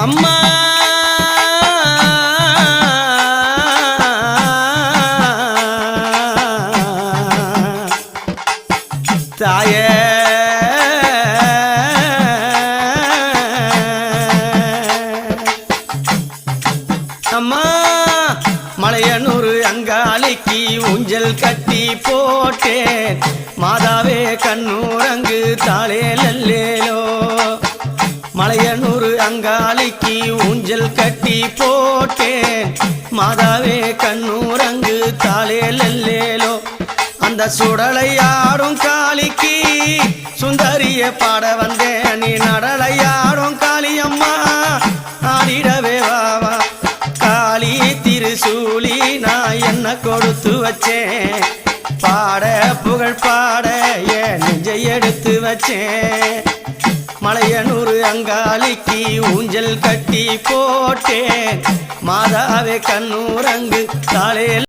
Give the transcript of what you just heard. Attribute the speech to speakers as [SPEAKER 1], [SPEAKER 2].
[SPEAKER 1] அம்மா. தாயே. அம்மா மலையனூர் அங்காளிக்கு ஊஞ்சல் கட்டி போட்டேன். மாதாவே கண்ணூரங்கு மலையனூறு அங்காளிக்கு ஊஞ்சல் கட்டி போட்டேன். மாதாவே கண்ணூரங்கு தாளேலல்லேலோ அந்த சுடலையாடும் காளிக்கு சுந்தரிய பாட வந்தேன். நீ நடலையாடும் காளியம்மா ஆடிடவே வாவா காளி திருசூலி நான் என்ன கொடுத்து வச்சேன்? பாட புகழ் பாட என் நெஞ்சை எடுத்து வச்சேன். அங்காளிக்கு ஊஞ்சல் கட்டி போட்டேன். மாதாவே கண்ணூரங்கு காலையில்